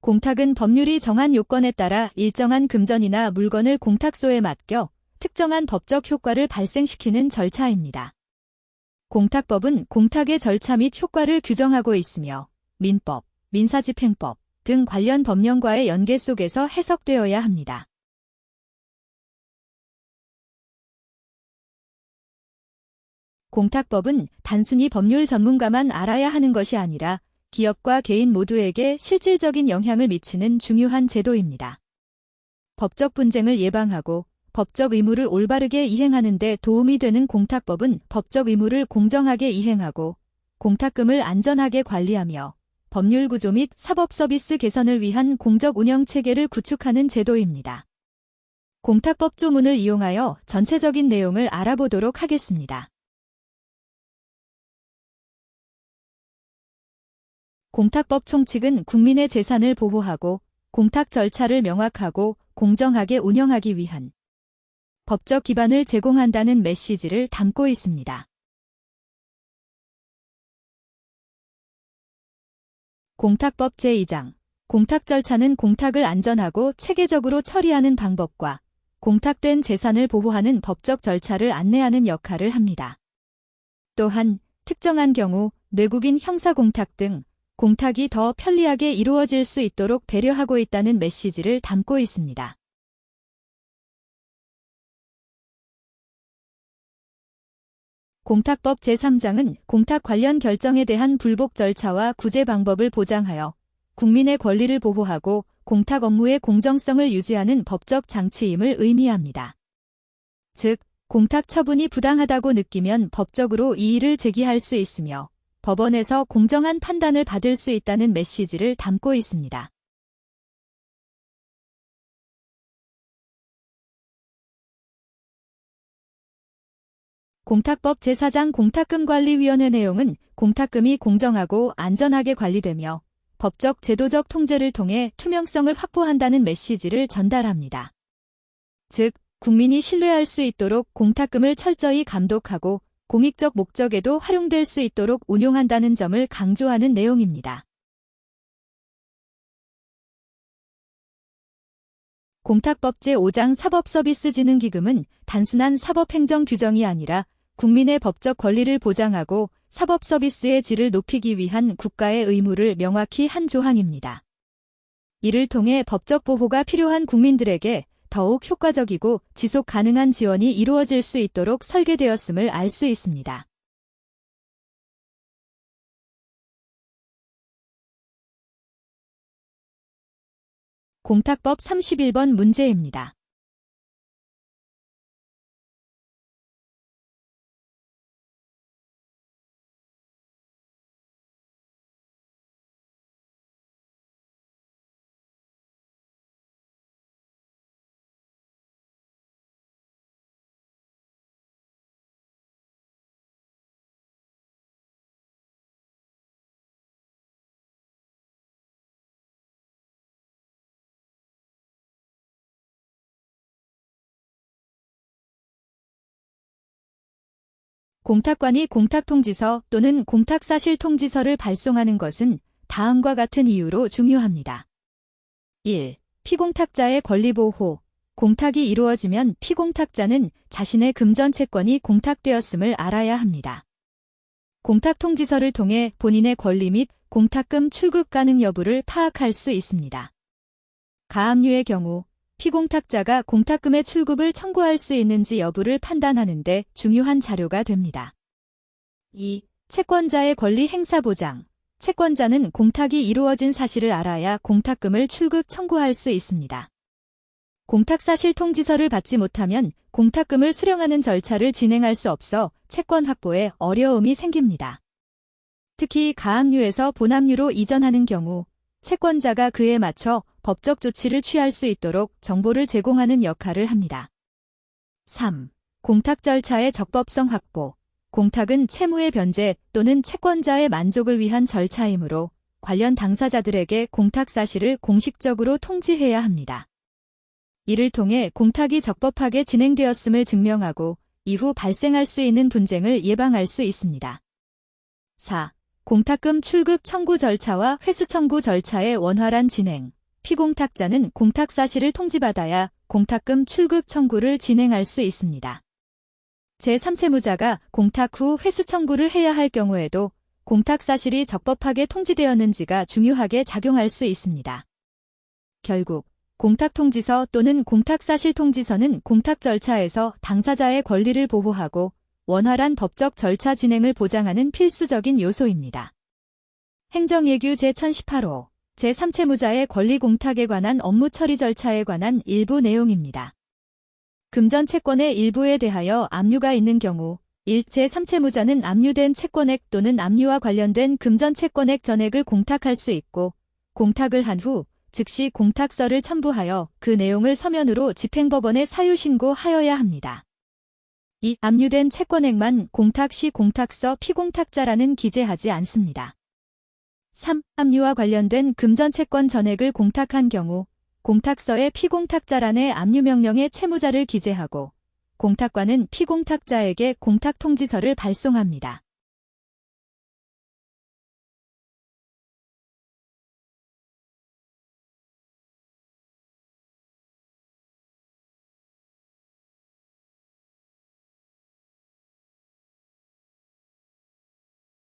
공탁은 법률이 정한 요건에 따라 일정한 금전이나 물건을 공탁소에 맡겨 특정한 법적 효과를 발생시키는 절차입니다. 공탁법은 공탁의 절차 및 효과를 규정하고 있으며 민법, 민사집행법 등 관련 법령과의 연계 속에서 해석되어야 합니다. 공탁법은 단순히 법률 전문가만 알아야 하는 것이 아니라 기업과 개인 모두에게 실질적인 영향을 미치는 중요한 제도입니다. 법적 분쟁을 예방하고 법적 의무를 올바르게 이행하는 데 도움이 되는 공탁법은 법적 의무를 공정하게 이행하고 공탁금을 안전하게 관리하며 법률 구조 및 사법 서비스 개선을 위한 공적 운영 체계를 구축하는 제도입니다. 공탁법 조문을 이용하여 전체적인 내용을 알아보도록 하겠습니다. 공탁법 총칙은 국민의 재산을 보호하고 공탁 절차를 명확하고 공정하게 운영하기 위한 법적 기반을 제공한다는 메시지를 담고 있습니다. 공탁법 제2장 공탁 절차는 공탁을 안전하고 체계적으로 처리하는 방법과 공탁된 재산을 보호하는 법적 절차를 안내하는 역할을 합니다. 또한 특정한 경우 외국인 형사 공탁 등 공탁이 더 편리하게 이루어질 수 있도록 배려하고 있다는 메시지를 담고 있습니다. 공탁법 제3장은 공탁 관련 결정에 대한 불복 절차와 구제 방법을 보장하여 국민의 권리를 보호하고 공탁 업무의 공정성을 유지하는 법적 장치임을 의미합니다. 즉, 공탁 처분이 부당하다고 느끼면 법적으로 이의를 제기할 수 있으며 법원에서 공정한 판단을 받을 수 있다는 메시지를 담고 있습니다. 공탁법 제4장 공탁금관리위원회 내용은 공탁금이 공정하고 안전하게 관리되며 법적 제도적 통제를 통해 투명성을 확보한다는 메시지를 전달합니다. 즉, 국민이 신뢰할 수 있도록 공탁금을 철저히 감독하고 공익적 목적에도 활용될 수 있도록 운용한다는 점을 강조하는 내용입니다. 공탁법 제5장 사법서비스진흥기금은 단순한 사법행정 규정이 아니라 국민의 법적 권리를 보장하고 사법 서비스의 질을 높이기 위한 국가의 의무를 명확히 한 조항입니다. 이를 통해 법적 보호가 필요한 국민들에게 더욱 효과적이고 지속 가능한 지원이 이루어질 수 있도록 설계되었음을 알 수 있습니다. 공탁법 31번 문제입니다. 공탁관이 공탁통지서 또는 공탁사실통지서를 발송하는 것은 다음과 같은 이유로 중요합니다. 1. 피공탁자의 권리보호 공탁이 이루어지면 피공탁자는 자신의 금전 채권이 공탁되었음을 알아야 합니다. 공탁통지서를 통해 본인의 권리 및 공탁금 출급 가능 여부를 파악할 수 있습니다. 가압류의 경우 피공탁자가 공탁금의 출급을 청구할 수 있는지 여부를 판단하는 데 중요한 자료가 됩니다. 2. 채권자의 권리 행사 보장. 채권자는 공탁이 이루어진 사실을 알아야 공탁금을 출급 청구할 수 있습니다. 공탁사실 통지서를 받지 못하면 공탁금을 수령하는 절차를 진행할 수 없어 채권 확보에 어려움이 생깁니다. 특히 가압류에서 본압류로 이전하는 경우 채권자가 그에 맞춰 법적 조치를 취할 수 있도록 정보를 제공하는 역할을 합니다. 3. 공탁 절차의 적법성 확보. 공탁은 채무의 변제 또는 채권자의 만족을 위한 절차이므로 관련 당사자들에게 공탁 사실을 공식적으로 통지해야 합니다. 이를 통해 공탁이 적법하게 진행되었음을 증명하고 이후 발생할 수 있는 분쟁을 예방할 수 있습니다. 4. 공탁금 출급 청구 절차와 회수 청구 절차의 원활한 진행. 피공탁자는 공탁 사실을 통지받아야 공탁금 출급 청구를 진행할 수 있습니다. 제3채무자가 공탁 후 회수 청구를 해야 할 경우에도 공탁 사실이 적법하게 통지되었는지가 중요하게 작용할 수 있습니다. 결국 공탁 통지서 또는 공탁 사실 통지서는 공탁 절차에서 당사자의 권리를 보호하고 원활한 법적 절차 진행을 보장하는 필수적인 요소입니다. 행정예규 제1018호 제3채무자의 권리 공탁에 관한 업무 처리 절차에 관한 일부 내용입니다. 금전 채권의 일부에 대하여 압류가 있는 경우 1. 제3채무자는 압류된 채권액 또는 압류와 관련된 금전 채권액 전액을 공탁할 수 있고 공탁을 한 후 즉시 공탁서를 첨부하여 그 내용을 서면으로 집행법원에 사유 신고하여야 합니다. 2. 압류된 채권액만 공탁 시 공탁서 피공탁자라는 기재하지 않습니다. 3. 압류와 관련된 금전 채권 전액을 공탁한 경우 공탁서에 피공탁자란의 압류명령의 채무자를 기재하고 공탁관은 피공탁자에게 공탁통지서를 발송합니다.